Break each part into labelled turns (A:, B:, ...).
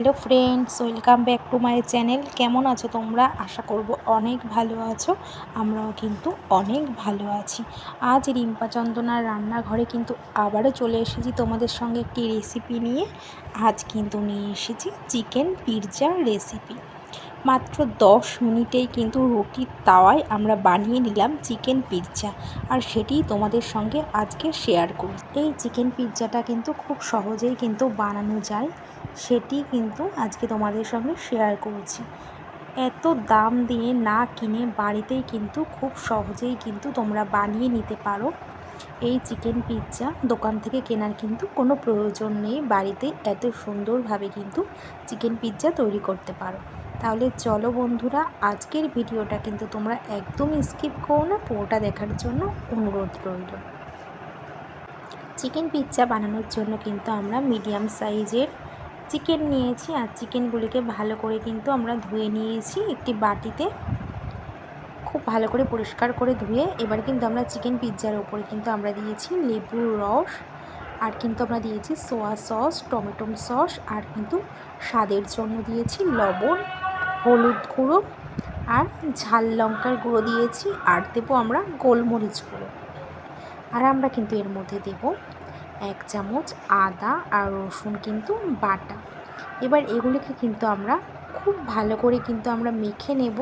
A: Hello friends, welcome back to my channel. কেমন আছো তোমরা? আশা করব অনেক ভালো আছো, আমরাও কিন্তু অনেক ভালো আছি। আজ রিম্পা চন্দনার রান্নাঘরে কিন্তু আবারও চলে এসেছি তোমাদের সঙ্গে একটি রেসিপি নিয়ে। আজ কিন্তু নিয়ে এসেছি চিকেন পিৎজার রেসিপি মাত্র দশ মিনিটেই কিন্তু রুটির তাওয়ায় আমরা বানিয়ে নিলাম চিকেন পিৎজা আর সেটি তোমাদের সঙ্গে আজকে শেয়ার করি এই চিকেন পিৎজাটা কিন্তু খুব সহজেই কিন্তু বানানো যায়। সেটি কিন্তু আজকে তোমাদের সঙ্গে শেয়ার করছি। এত দাম দিয়ে না কিনে বাড়িতেই কিন্তু খুব সহজেই কিন্তু তোমরা বানিয়ে নিতে পারো। এই চিকেন পিৎজা দোকান থেকে কেনার কিন্তু কোনো প্রয়োজন নেই। বাড়িতে এত সুন্দরভাবে কিন্তু চিকেন পিৎজা তৈরি করতে পারো। তাহলে চলো বন্ধুরা, আজকের ভিডিওটা কিন্তু তোমরা একদমই স্কিপ করো না। পুরোটা দেখার জন্য অনুরোধ রইল। চিকেন পিৎজা বানানোর জন্য কিন্তু আমরা মিডিয়াম সাইজের চিকেন নিয়েছি আর চিকেনগুলিকে ভালো করে কিন্তু আমরা ধুয়ে নিয়েছি একটি বাটিতে। খুব ভালো করে পরিষ্কার করে ধুয়ে এবার কিন্তু আমরা চিকেন পিৎজার ওপরে কিন্তু আমরা দিয়েছি লেবুর রস আর কিন্তু আমরা দিয়েছি সোয়া সস, টমেটো সস আর কিন্তু স্বাদের জন্য দিয়েছি লবণ, হলুদ গুঁড়ো আর ঝাল লঙ্কার গুঁড়ো দিয়েছি আর দেবো আমরা গোলমরিচ গুঁড়ো। আর আমরা কিন্তু এর মধ্যে দেব এক চামচ আদা আর রসুন কিন্তু বাটা। এবার এগুলিকে কিন্তু আমরা খুব ভালো করে কিন্তু আমরা মেখে নেব।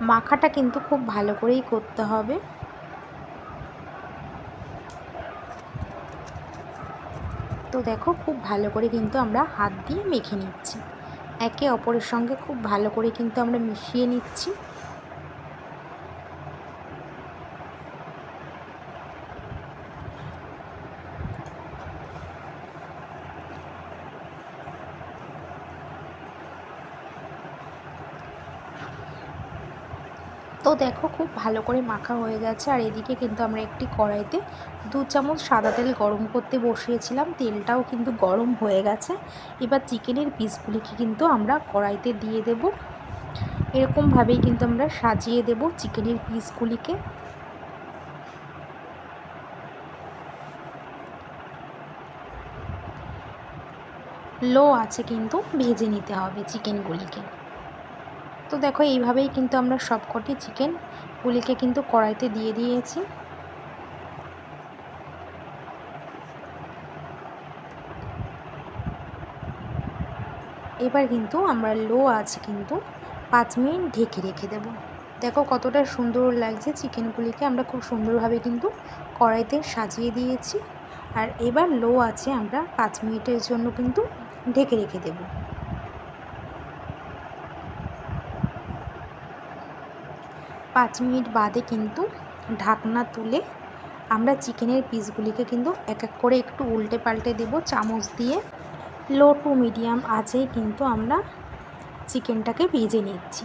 A: মাখাটা কিন্তু খুব ভালো করেই করতে হবে। তো দেখো খুব ভালো করে কিন্তু আমরা হাত দিয়ে মেখে নিচ্ছি। একে অপরের সঙ্গে খুব ভালো করে কিন্তু আমরা মিশিয়ে নিচ্ছি। তো দেখো খুব ভালো করে মাখা হয়ে গেছে। আর এদিকে কিন্তু আমরা একটি কড়াইতে দু চামচ সাদা তেল গরম করতে বসিয়েছিলাম। তেলটাও কিন্তু গরম হয়ে গেছে। এবার চিকেনের পিসগুলিকে কিন্তু আমরা কড়াইতে দিয়ে দেব। এরকমভাবেই কিন্তু আমরা সাজিয়ে দেব চিকেনের পিসগুলিকে। লো আছে কিন্তু ভেজে নিতে হবে চিকেনগুলিকে। তো দেখো, এইভাবেই কিন্তু আমরা সবকটি চিকেনগুলিকে কিন্তু কড়াইতে দিয়ে দিয়েছি। এবার কিন্তু আমরা লো আছে কিন্তু পাঁচ মিনিট ঢেকে রেখে দেব। দেখো কতটা সুন্দর লাগছে চিকেনগুলিকে আমরা খুব সুন্দরভাবে কিন্তু কড়াইতে সাজিয়ে দিয়েছি। আর এবার লো আছে আমরা পাঁচ মিনিটের জন্য কিন্তু ঢেকে রেখে দেবো। পাঁচ মিনিট বাদে কিন্তু ঢাকনা তুলে আমরা চিকেনের পিসগুলিকে কিন্তু এক এক করে একটু উল্টে পাল্টে দেব, চামচ দিয়ে। লো টু মিডিয়াম আছেই কিন্তু আমরা চিকেনটাকে ভেজে নিচ্ছি।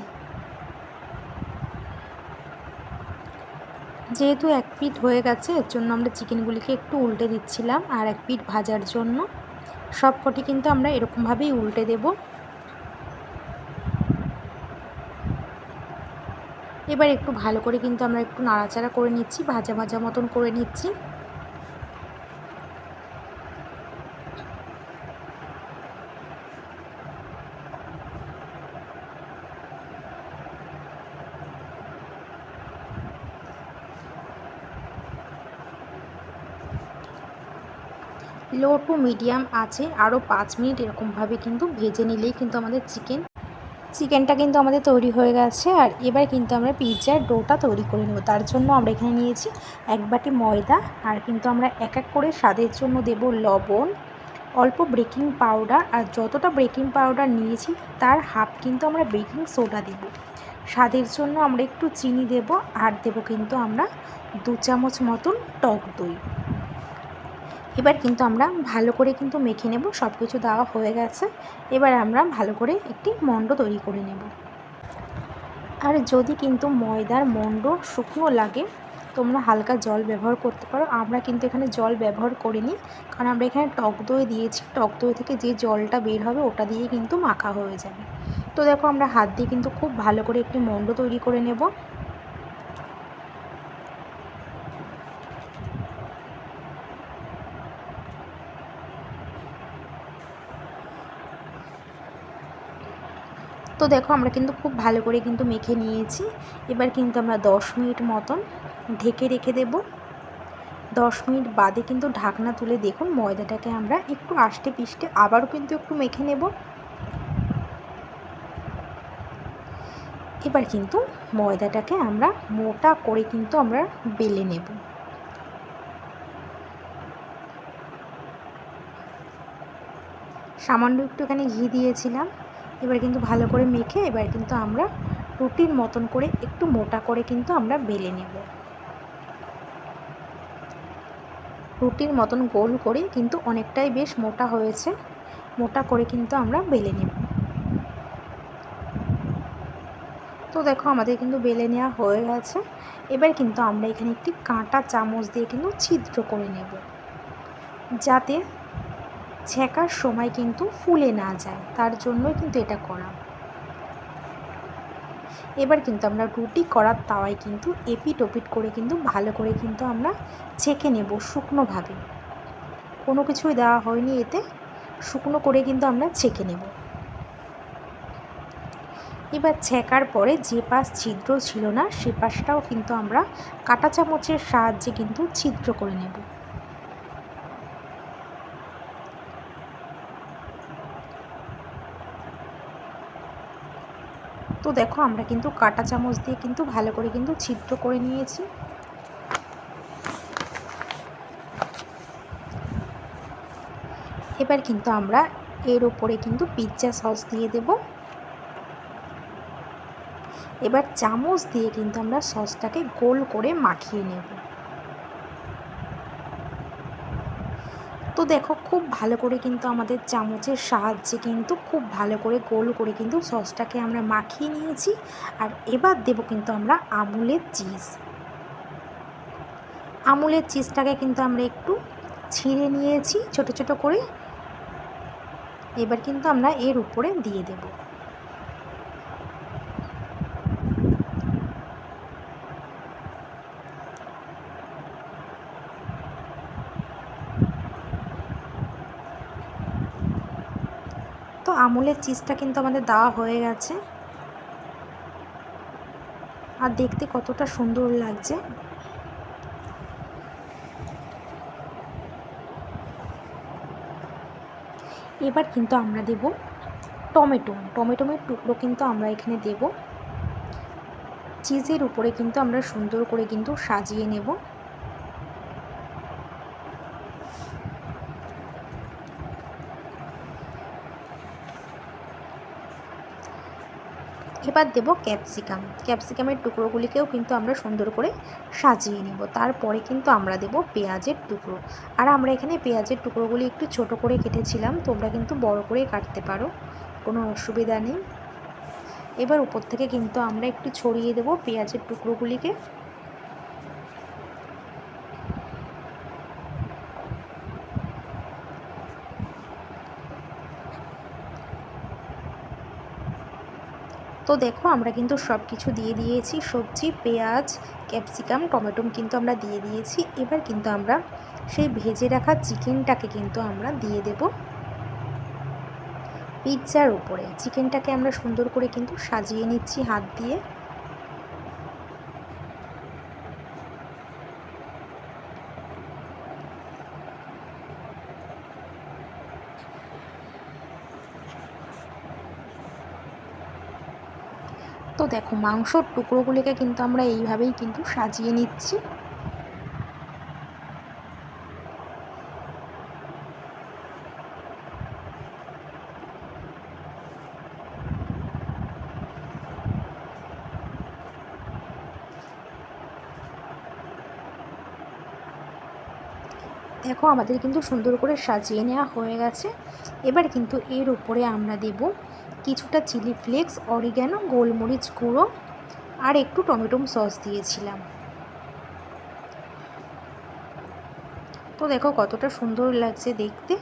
A: যেহেতু এক পিট হয়ে গেছে, এর জন্য আমরা চিকেনগুলিকে একটু উল্টে দিচ্ছিলাম আর এক পিট ভাজার জন্য। সব কটি কিন্তু আমরা এরকমভাবেই উল্টে দেবো। এবার একটু ভালো করে কিন্তু আমরা একটু নাড়াচাড়া করে নিচ্ছি, ভাজা ভাজা মতন করে নিচ্ছি। লো টু মিডিয়াম আছে আরও পাঁচ মিনিট এরকমভাবে কিন্তু ভেজে নিলেই কিন্তু আমাদের চিকেন চিকেনটা কিন্তু আমাদের তৈরি হয়ে গেছে আর এবার কিন্তু আমরা পিৎজার ডোটা তৈরি করে নেব। তার জন্য আমরা এখানে নিয়েছি এক বাটি ময়দা আর কিন্তু আমরা এক এক করে স্বাদের জন্য দেব লবণ, অল্প বেকিং পাউডার আর যতটা বেকিং পাউডার নিয়েছি তার হাফ কিন্তু আমরা বেকিং সোডা দেব। স্বাদের জন্য আমরা একটু চিনি দেব আর দেব কিন্তু আমরা দু চামচ মতন টক দই। এবার কিন্তু আমরা ভালো করে কিন্তু মেখে নেব সব কিছু দেওয়া হয়ে গেছে। এবার আমরা ভালো করে একটি মণ্ড তৈরি করে নেব। আর যদি কিন্তু ময়দার মণ্ড শুকনো লাগে, তোমরা হালকা জল ব্যবহার করতে পারো। আমরা কিন্তু এখানে জল ব্যবহার করিনি, কারণ আমরা এখানে টক দই দিয়েছি। টক দই থেকে যে জলটা বের হবে, ওটা দিয়ে কিন্তু মাখা হয়ে যাবে। তো দেখো, আমরা হাত দিয়ে কিন্তু খুব ভালো করে একটি মণ্ড তৈরি করে নেব। তো দেখো আমরা কিন্তু খুব ভালো করে কিন্তু মেখে নিয়েছি। এবার কিন্তু আমরা দশ মিনিট মতন ঢেকে রেখে দেব। দশ মিনিট বাদে কিন্তু ঢাকনা তুলে দেখুন ময়দাটাকে আমরা একটু আষ্টে পিষ্টে আবারও কিন্তু একটু মেখে নেব। এবার কিন্তু ময়দাটাকে আমরা মোটা করে কিন্তু আমরা বেলে নেব। সামান্য একটু এখানে ঘি দিয়েছিলাম। এবার কিন্তু ভালো করে মেখে এবার কিন্তু আমরা রুটির মতন করে একটু মোটা করে কিন্তু আমরা বেলে নেব। রুটির মতন গোল করে কিন্তু অনেকটাই বেশ মোটা হয়েছে, মোটা করে কিন্তু আমরা বেলে নেব। তো দেখো আমাদের কিন্তু বেলে নেওয়া হয়ে গেছে, এবার কিন্তু আমরা এখানে একটি কাঁটা চামচ দিয়ে কিন্তু ছিদ্র করে নেব। যাতে ছেঁকার সময় কিন্তু ফুলে না যায়, তার জন্যই কিন্তু এটা করা। এবার কিন্তু আমরা রুটি করার তাওয়ায় কিন্তু এপিট ওপিট করে কিন্তু ভালো করে কিন্তু আমরা ছেঁকে নেব শুকনোভাবে। কোনো কিছুই দেওয়া হয়নি এতে, শুকনো করে কিন্তু আমরা ছেঁকে নেব। এবার ছেঁকার পরে যে পাশ ছিদ্র ছিল না, সে পাশটাও কিন্তু আমরা কাঁটা চামচের সাহায্যে কিন্তু ছিদ্র করে নেব। তো দেখো, আমরা কিন্তু কাটা চামচ দিয়ে কিন্তু ভালো করে কিন্তু ছিদ্র করে নিয়েছি। এবার কিন্তু আমরা এর ওপরে কিন্তু পিৎজা সস দিয়ে দেব। এবার চামচ দিয়ে কিন্তু আমরা সসটাকে গোল করে মাখিয়ে নেব। তো দেখো, খুব ভালো করে কিন্তু আমাদের চামচের সাহায্যে কিন্তু খুব ভালো করে গোল করে কিন্তু সসটাকে আমরা মাখিয়ে নিয়েছি। আর এবার দেব কিন্তু আমরা আমুলের চিজ। আমুলের চিজটাকে কিন্তু আমরা একটু ছিঁড়ে নিয়েছি ছোট ছোট করে। এবার কিন্তু আমরা এর উপরে দিয়ে দেবো। আমুলের চিজটা কিন্তু আমাদের দেওয়া হয়ে গেছে। আর দেখতে কতটা সুন্দর লাগছে। এবার কিন্তু আমরা দেব টমেটো। টমেটোমের টুকরো কিন্তু আমরা এখানে দেব। চিজের উপরে কিন্তু আমরা সুন্দর করে কিন্তু সাজিয়ে নেব। এবার দেব ক্যাপসিকাম। ক্যাপসিকামের টুকরোগুলিকেও কিন্তু আমরা সুন্দর করে সাজিয়ে নেব। তারপরে কিন্তু আমরা দেব পেঁয়াজের টুকরো। আর আমরা এখানে পেঁয়াজের টুকরোগুলি একটু ছোট করে কেটেছিলাম, তোমরা কিন্তু বড় করে কাটতে পারো, কোনো অসুবিধা নেই। এবার উপর থেকে কিন্তু আমরা একটু ছড়িয়ে দেব পেঁয়াজের টুকরোগুলিকে। তো দেখো, আমরা কিন্তু সব কিছু দিয়ে দিয়েছি। সবজি, পেঁয়াজ, ক্যাপসিকাম, টমেটোম কিন্তু আমরা দিয়ে দিয়েছি। এবার কিন্তু আমরা সেই ভেজে রাখা চিকেনটাকে কিন্তু আমরা দিয়ে দেব পিৎজার উপরে। চিকেনটাকে আমরা সুন্দর করে কিন্তু সাজিয়ে নিচ্ছি হাত দিয়ে। তো দেখো মাংসর টুকরোগুলিকে কিন্তু আমরা এইভাবেই কিন্তু সাজিয়ে নিচ্ছি। দেখো, আমাদের কিন্তু সুন্দর করে সাজিয়ে নেওয়া হয়ে গেছে। এবার কিন্তু এর উপরে আমরা দেব কিছুটা চিলি ফ্লেক্স, অরিগ্যানো, গোলমরিচ গুঁড়ো আর একটু টমেটো সস দিয়েছিলাম। তো দেখো, কতটা সুন্দর লাগছে দেখতে।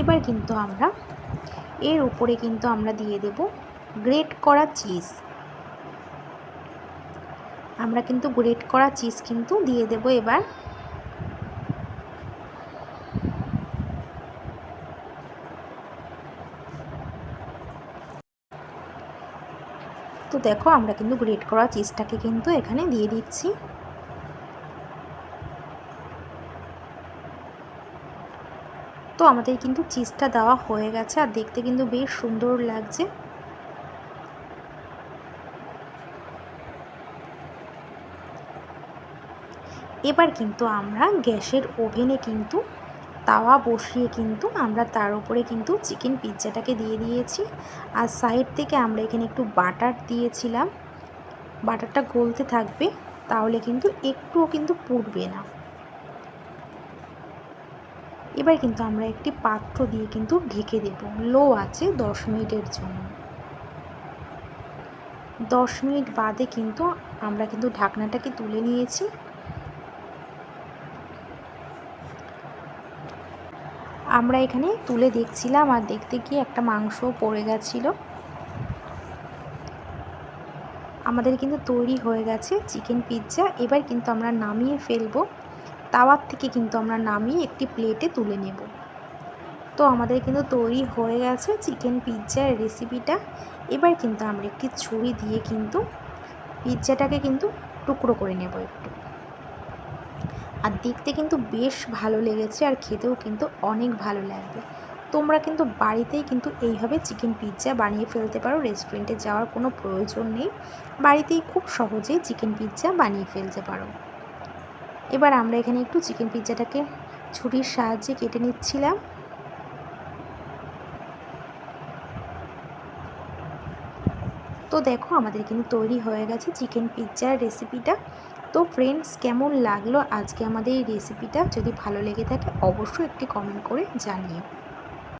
A: এবার কিন্তু আমরা, এর উপরে কিন্তু আমরা দিয়ে দেব গ্রেট করা চিজ। আমরা কিন্তু গ্রেট করা চিজ কিন্তু দিয়ে দেব এবার। তো দেখো, আমরা কিন্তু গ্রেট করা চিজটাকে কিন্তু এখানে দিয়ে দিচ্ছি। তো আমাদের কিন্তু চিজটা দেওয়া হয়ে গেছে, আর দেখতে কিন্তু বেশ সুন্দর লাগছে। এবার কিন্তু আমরা গ্যাসের ওভেনে কিন্তু তাওয়া বসিয়ে কিন্তু আমরা তার উপরে কিন্তু চিকেন পিৎজাটাকে দিয়ে দিয়েছি। আর সাইড থেকে আমরা এখানে একটু বাটার দিয়েছিলাম। বাটারটা গলতে থাকবে, তাহলে কিন্তু একটুও কিন্তু পুড়বে না। এবার কিন্তু আমরা একটি পাত্র দিয়ে কিন্তু ঢেকে দেব। লো আছে দশ মিনিটের জন্য। দশ মিনিট বাদে কিন্তু আমরা কিন্তু ঢাকনাটাকে তুলে নিয়েছি। আমরা এখানে তুলে দেখছিলাম আর দেখতে গিয়ে একটা মাংস পড়ে গেছিল। আমাদের কিন্তু তৈরি হয়ে গেছে চিকেন পিৎজা। এবার কিন্তু আমরা নামিয়ে ফেলব। তাওয়ার থেকে কিন্তু আমরা নামিয়ে একটি প্লেটে তুলে নেব। তো আমাদের কিন্তু তৈরি হয়ে গেছে চিকেন পিৎজার রেসিপিটা। এবার কিন্তু আমরা একটি ছুরি দিয়ে কিন্তু পিৎজাটাকে কিন্তু টুকরো করে নেব একটু। আর দেখতে কিন্তু বেশ ভালো লেগেছে আর খেতেও কিন্তু অনেক ভালো লাগবে। তোমরা কিন্তু বাড়িতেই কিন্তু এইভাবে চিকেন পিৎজা বানিয়ে ফেলতে পারো রেস্টুরেন্টে যাওয়ার কোনো প্রয়োজন নেই। বাড়িতেই খুব সহজেই চিকেন পিৎজা বানিয়ে ফেলতে পারো। এবার আমরা এখানে একটু চিকেন পিৎজাটাকে ছুরির সাহায্যে কেটে নিচ্ছিলাম। তো দেখো, আমাদের কিন্তু তৈরি হয়ে গেছে চিকেন পিৎজার রেসিপিটা তো ফ্রেন্ডস কেমন লাগল আজকে আমাদের এই রেসিপিটা যদি ভালো লেগে থাকে, অবশ্যই একটি কমেন্ট করে জানিও।